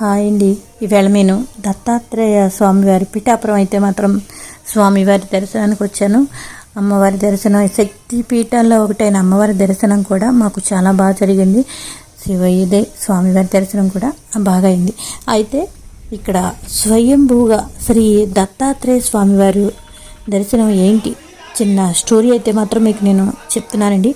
Hi అండి. ఈవేళ నేను దత్తాత్రేయ స్వామివారి పిఠాపురం అయితే మాత్రం స్వామివారి దర్శనానికి వచ్చాను. అమ్మవారి దర్శనం శక్తి పీఠాల్లో ఒకటైన అమ్మవారి దర్శనం కూడా మాకు చాలా బాగా జరిగింది. శివయ్యదే స్వామివారి దర్శనం కూడా బాగా అయింది. అయితే ఇక్కడ స్వయంభూగా శ్రీ దత్తాత్రేయ స్వామివారు దర్శనం ఏంటి? చిన్న స్టోరీ అయితే మాత్రం మీకు నేను చెప్తున్నానండి.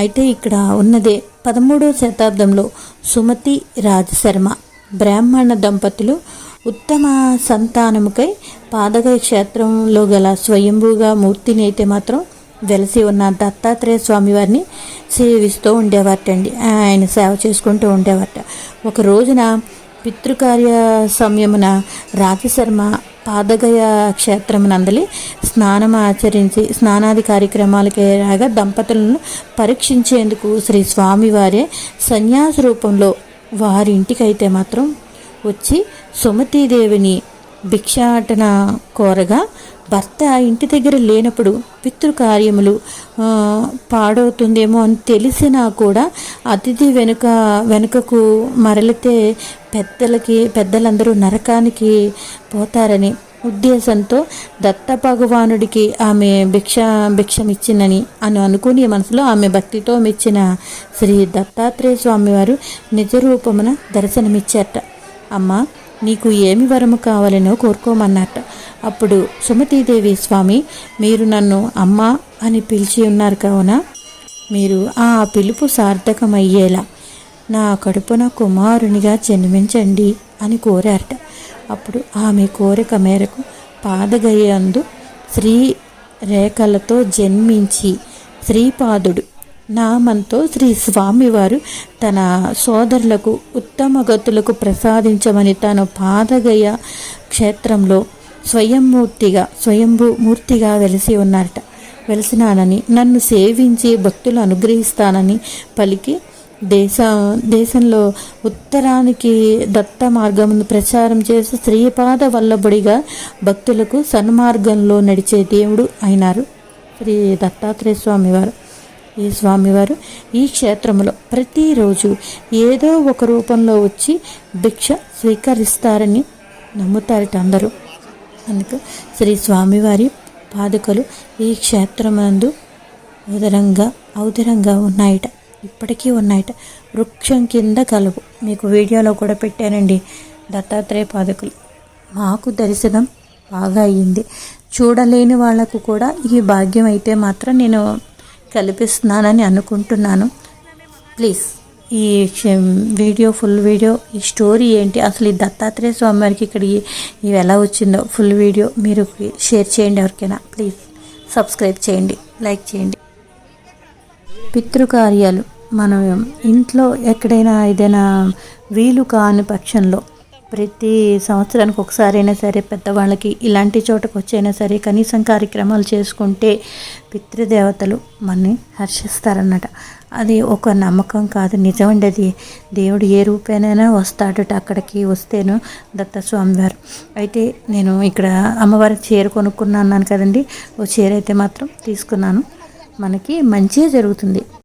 అయితే ఇక్కడ ఉన్నదే పదమూడవ శతాబ్దంలో సుమతి రాజశర్మ బ్రాహ్మణ దంపతులు ఉత్తమ సంతానముకై పాదగయ క్షేత్రంలో గల స్వయంభూగా మూర్తిని అయితే మాత్రం వెలసి ఉన్న దత్తాత్రేయ స్వామి వారిని సేవిస్తూ ఉండేవారటండి. ఆయన సేవ చేసుకుంటూ ఉండేవారట. ఒక రోజున పితృకార్య సమయమున రాజశర్మ పాదగయ క్షేత్రమునందలి స్నానం ఆచరించి స్నానాది కార్యక్రమాలకే రాగా దంపతులను పరీక్షించేందుకు శ్రీ స్వామివారే సన్యాస రూపంలో వారింటికైతే మాత్రం వచ్చి సుమతీదేవిని భిక్షాటన కోరగా భర్త ఇంటి దగ్గర లేనప్పుడు పితృకార్యములు పాడవుతుందేమో అని తెలిసినా కూడా అతిథి వెనుక వెనుకకు మరలితే పెద్దలకి పెద్దలందరూ నరకానికి పోతారని ఉద్దేశంతో దత్త భగవానుడికి ఆమె భిక్ష భిక్షమిచ్చిందని అని అనుకుని మనసులో ఆమె భక్తితో మెచ్చిన శ్రీ దత్తాత్రేయ స్వామివారు నిజ రూపమున దర్శనమిచ్చారట. అమ్మ నీకు ఏమి వరము కావాలనో కోరుకోమన్నట అప్పుడు సుమతీదేవి స్వామి మీరు నన్ను అమ్మ అని పిలిచి ఉన్నారు కావున మీరు ఆ పిలుపు సార్థకమయ్యేలా నా కడుపున కుమారునిగా జన్మించండి అని కోరారట. అప్పుడు ఆమె కోరిక మేరకు పాదగయ్యందు శ్రీ రేఖలతో జన్మించి శ్రీపాదుడు నామంతో శ్రీ స్వామివారు తన సోదరులకు ఉత్తమ గతులకు ప్రసాదించమని తాను పాదగయ క్షేత్రంలో స్వయంమూర్తిగా స్వయంభూ మూర్తిగా వెలిసి ఉన్నారట. వెలిసినానని నన్ను సేవించి భక్తులు అనుగ్రహిస్తానని పలికి దేశ దేశంలో ఉత్తరానికి దత్త మార్గమును ప్రచారం చేసి శ్రీపాద వల్లభుడిగా భక్తులకు సన్మార్గంలో నడిచే దేవుడు అయినారు శ్రీ దత్తాత్రేయ స్వామివారు. ఈ స్వామివారు ఈ క్షేత్రంలో ప్రతిరోజు ఏదో ఒక రూపంలో వచ్చి భిక్ష స్వీకరిస్తారని నమ్ముతారట అందరూ. అందుకు శ్రీ స్వామివారి పాదుకలు ఈ క్షేత్రమందు ఉదరంగా ఔదరంగా ఉన్నాయట. ఇప్పటికీ ఉన్నాయట వృక్షం కింద కలవు. మీకు వీడియోలో కూడా పెట్టానండి. దత్తాత్రేయ పాదకులు. మాకు దర్శనం బాగా అయ్యింది. చూడలేని వాళ్ళకు కూడా ఈ భాగ్యం అయితే మాత్రం నేను కల్పిస్తున్నానని అనుకుంటున్నాను. ప్లీజ్ ఈ వీడియో ఫుల్ వీడియో ఈ స్టోరీ ఏంటి? అసలు ఈ దత్తాత్రేయ స్వామి వారికి ఇక్కడ ఈ- ఇవి ఎలా వచ్చిందో ఫుల్ వీడియో మీరు షేర్ చేయండి ఎవరికైనా. ప్లీజ్ సబ్స్క్రైబ్ చేయండి లైక్ చేయండి. పితృకార్యాలు. మనం ఇంట్లో ఎక్కడైనా ఏదైనా వీలు కాని పక్షంలో ప్రతి సంవత్సరానికి ఒకసారైనా సరే పెద్దవాళ్ళకి ఇలాంటి చోటకు వచ్చైనా సరే కనీసం కార్యక్రమాలు చేసుకుంటే పితృదేవతలు మనని హర్షిస్తారన్నట అది ఒక నమ్మకం కాదు. నిజమండి అది. దేవుడు ఏ రూపేనైనా వస్తాడట అక్కడికి వస్తేను దత్తస్వామివారు అయితే నేను ఇక్కడ అమ్మవారి చీర కొనుక్కున్నాను అన్నాను కదండి. ఓ చీర అయితే మాత్రం తీసుకున్నాను. మనకి మంచిగా జరుగుతుంది.